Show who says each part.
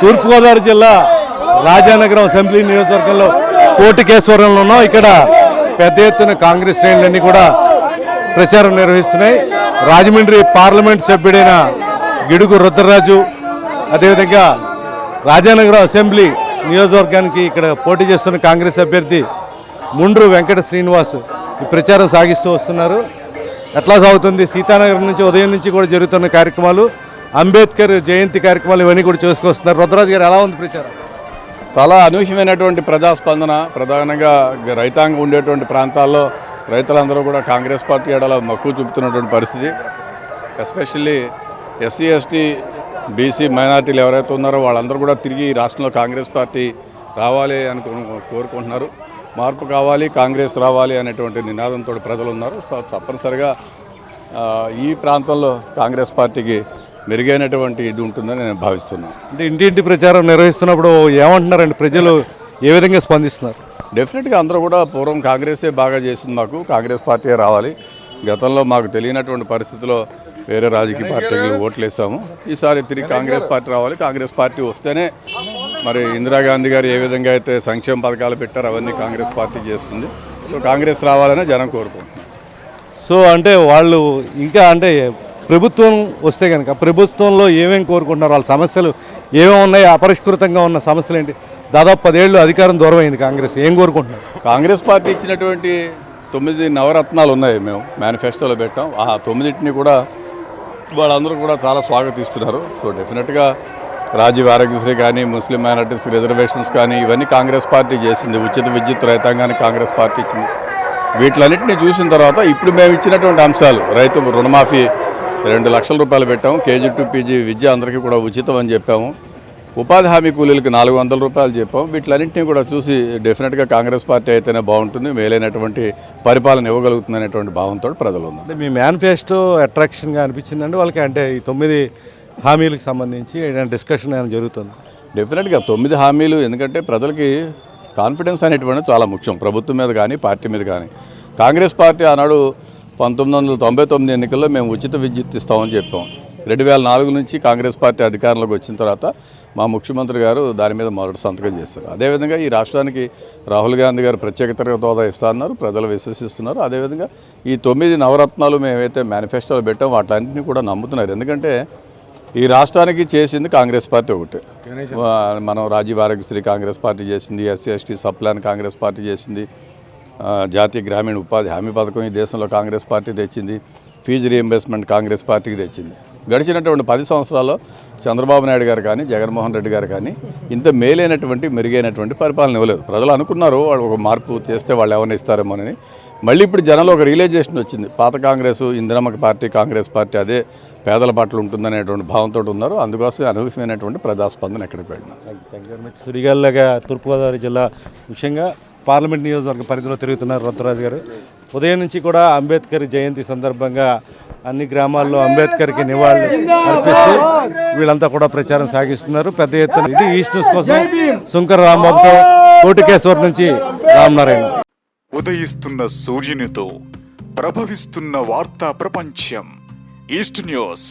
Speaker 1: తూర్పుగోదావరి జిల్లా రాజానగరం అసెంబ్లీ నియోజకవర్గంలో కోటికేశ్వరంలో ఉన్నాం. ఇక్కడ పెద్ద ఎత్తున కాంగ్రెస్ శ్రేణులన్నీ కూడా ప్రచారం నిర్వహిస్తున్నాయి. రాజమండ్రి పార్లమెంట్ సభ్యుడైన గిడుగు రుద్రరాజు అదేవిధంగా రాజానగరం అసెంబ్లీ నియోజకవర్గానికి ఇక్కడ పోటీ చేస్తున్న కాంగ్రెస్ అభ్యర్థి ముండ్రు వెంకట శ్రీనివాస్ ఈ ప్రచారం సాగిస్తూ వస్తున్నారు. ఎట్లా సాగుతుంది? సీతానగరం నుంచి ఉదయం నుంచి కూడా జరుగుతున్న కార్యక్రమాలు అంబేద్కర్ జయంతి కార్యక్రమాలు ఇవన్నీ కూడా చేసుకొస్తున్నారు. రుద్రరాజు గారు ఎలా ఉంది ప్రచారం?
Speaker 2: చాలా అనూహ్యమైనటువంటి ప్రజాస్పందన. ప్రధానంగా రైతాంగం ఉండేటువంటి ప్రాంతాల్లో రైతులందరూ కూడా కాంగ్రెస్ పార్టీ ఏడాల మక్కువ చూపుతున్నటువంటి పరిస్థితి. ఎస్పెషల్లీ ఎస్సీ ఎస్టీ బీసీ మైనార్టీలు ఎవరైతే ఉన్నారో వాళ్ళందరూ కూడా తిరిగి ఈ రాష్ట్రంలో కాంగ్రెస్ పార్టీ రావాలి అని కోరుకుంటున్నారు. మార్పు కావాలి కాంగ్రెస్ రావాలి అనేటువంటి నినాదంతో ప్రజలు ఉన్నారు తప్పనిసరిగా ఈ ప్రాంతంలో కాంగ్రెస్ పార్టీకి మెరుగైనటువంటి ఇది ఉంటుందని నేను భావిస్తున్నాను.
Speaker 1: అంటే ఇంటింటి ప్రచారం నిర్వహిస్తున్నప్పుడు ఏమంటున్నారండి? ప్రజలు ఏ విధంగా స్పందిస్తున్నారు?
Speaker 2: డెఫినెట్గా అందరూ కూడా పూర్వం కాంగ్రెసే బాగా చేసింది మాకు. కాంగ్రెస్ పార్టీ రావాలి. గతంలో మాకు తెలియనటువంటి పరిస్థితిలో వేరే రాజకీయ పార్టీలు ఓట్లు వేసాము ఈసారి తిరిగి కాంగ్రెస్ పార్టీ రావాలి. కాంగ్రెస్ పార్టీ వస్తేనే మరి ఇందిరాగాంధీ గారు ఏ విధంగా అయితే సంక్షేమ పథకాలు పెట్టారో అవన్నీ కాంగ్రెస్ పార్టీ చేస్తుంది. సో కాంగ్రెస్ రావాలని జనం కోరుకుంటున్నారు.
Speaker 1: సో అంటే వాళ్ళు ఇంకా అంటే ప్రభుత్వం వస్తే కనుక ప్రభుత్వంలో ఏమేమి కోరుకుంటున్నారు వాళ్ళ సమస్యలు ఏమేమి ఉన్నాయి అపరిష్కృతంగా ఉన్న సమస్యలు ఏంటి? దాదాపు పదేళ్ళు అధికారం దూరం అయింది కాంగ్రెస్. ఏం కోరుకుంటున్నారు?
Speaker 2: కాంగ్రెస్ పార్టీ ఇచ్చినటువంటి తొమ్మిది నవరత్నాలు ఉన్నాయి మేము మేనిఫెస్టోలో పెట్టాం. ఆ తొమ్మిదింటిని కూడా వాళ్ళందరూ కూడా చాలా స్వాగతిస్తున్నారు. సో డెఫినెట్గా రాజీవ్ ఆరోగ్యశ్రీ కానీ ముస్లిం మైనార్టీస్ రిజర్వేషన్స్ కానీ ఇవన్నీ కాంగ్రెస్ పార్టీ చేసింది. ఉచిత విద్యుత్ రైతాంగాన్ని కాంగ్రెస్ పార్టీ ఇచ్చింది. వీటిలన్నింటినీ చూసిన తర్వాత ఇప్పుడు మేము ఇచ్చినటువంటి అంశాలు రైతు రుణమాఫీ రెండు లక్షల రూపాయలు పెట్టాము కేజీ టు పీజీ విద్య అందరికీ కూడా ఉచితం అని చెప్పాము. ఉపాధి హామీ కూలీలకు నాలుగు వందల రూపాయలు చెప్పాం. వీటిలన్నింటినీ కూడా చూసి డెఫినెట్గా కాంగ్రెస్ పార్టీ అయితేనే బాగుంటుంది. మేలైనటువంటి పరిపాలన ఇవ్వగలుగుతుంది అనేటువంటి భావంతో ప్రజలు ఉన్నారు.
Speaker 1: అంటే మీ మేనిఫెస్టో అట్రాక్షన్గా అనిపించిందండి? వాళ్ళకి అంటే ఈ తొమ్మిది హామీలకు సంబంధించి ఏదైనా డిస్కషన్ ఏమైనా జరుగుతుంది?
Speaker 2: డెఫినెట్గా తొమ్మిది హామీలు ఎందుకంటే ప్రజలకి కాన్ఫిడెన్స్ అనేటువంటిది చాలా ముఖ్యం. ప్రభుత్వం మీద కానీ పార్టీ మీద కానీ. కాంగ్రెస్ పార్టీ ఆనాడు పంతొమ్మిది వందల తొంభై తొమ్మిది ఎన్నికల్లో మేము ఉచిత విద్యుత్ ఇస్తామని చెప్పాం. రెండు వేల నాలుగు నుంచి కాంగ్రెస్ పార్టీ అధికారంలోకి వచ్చిన తర్వాత మా ముఖ్యమంత్రి గారు దాని మీద మొదటి సంతకం చేస్తారు అదేవిధంగా ఈ రాష్ట్రానికి రాహుల్ గాంధీ గారు ప్రత్యేక తరగతి హోదా ఇస్తా అన్నారు ప్రజలు విశ్వసిస్తున్నారు. అదేవిధంగా ఈ తొమ్మిది నవరత్నాలు మేమైతే మేనిఫెస్టోలో పెట్టాం వాటిలన్నింటినీ కూడా నమ్ముతున్నారు. ఎందుకంటే ఈ రాష్ట్రానికి చేసింది కాంగ్రెస్ పార్టీ ఒకటే. మనం రాజీవ్ ఆరోగ్యశ్రీ కాంగ్రెస్ పార్టీ చేసింది SC ST subplan Congress party చేసింది జాతీయ గ్రామీణ ఉపాధి హామీ పథకం ఈ దేశంలో కాంగ్రెస్ పార్టీ తెచ్చింది. ఫీజు రీఎంబర్స్మెంట్ కాంగ్రెస్ పార్టీకి తెచ్చింది. గడిచినటువంటి పది సంవత్సరాల్లో చంద్రబాబు నాయుడు గారు కానీ జగన్మోహన్ రెడ్డి గారు కానీ ఇంత మేలైనటువంటి మెరుగైనటువంటి పరిపాలన ఇవ్వలేదు. ప్రజలు అనుకున్నారు వాళ్ళు ఒక మార్పు చేస్తే వాళ్ళు ఎవరిని ఇస్తారేమోనని మళ్ళీ ఇప్పుడు జనంలో ఒక రియలైజేషన్ వచ్చింది. పాత కాంగ్రెస్ ఇందిరమ్మ పార్టీ కాంగ్రెస్ పార్టీ అదే పేదల పట్ల ఉంటుందనేటువంటి భావంతో ఉన్నారు. అందుకోసమే అనూహ్యమైనటువంటి ప్రజాస్పందన ఎక్కడికి వెళ్ళినా.
Speaker 1: సుడిగాల్లాగా తూర్పుగోదావరి జిల్లా ముఖ్యంగా పార్లమెంట్ నియోజకవర్గ పరిధిలో తిరుగుతున్నారు రుద్రరాజు గారు. ఉదయం నుంచి కూడా అంబేద్కర్ జయంతి సందర్భంగా అన్ని గ్రామాల్లో అంబేద్కర్కి నివాళులు అర్పిస్తూ వీళ్ళంతా కూడా ప్రచారం సాగిస్తున్నారు. పెద్ద ఎత్తున ఇది ఈస్ట్ న్యూస్ కోసం శంకర్ రాంబాబుతో కోటికేశ్వర్ నుంచి రామనారాయణ.
Speaker 3: ఉదయిస్తున్న సూర్యునితో ప్రభవిస్తున్న వార్తా ప్రపంచం ఈస్ట్ న్యూస్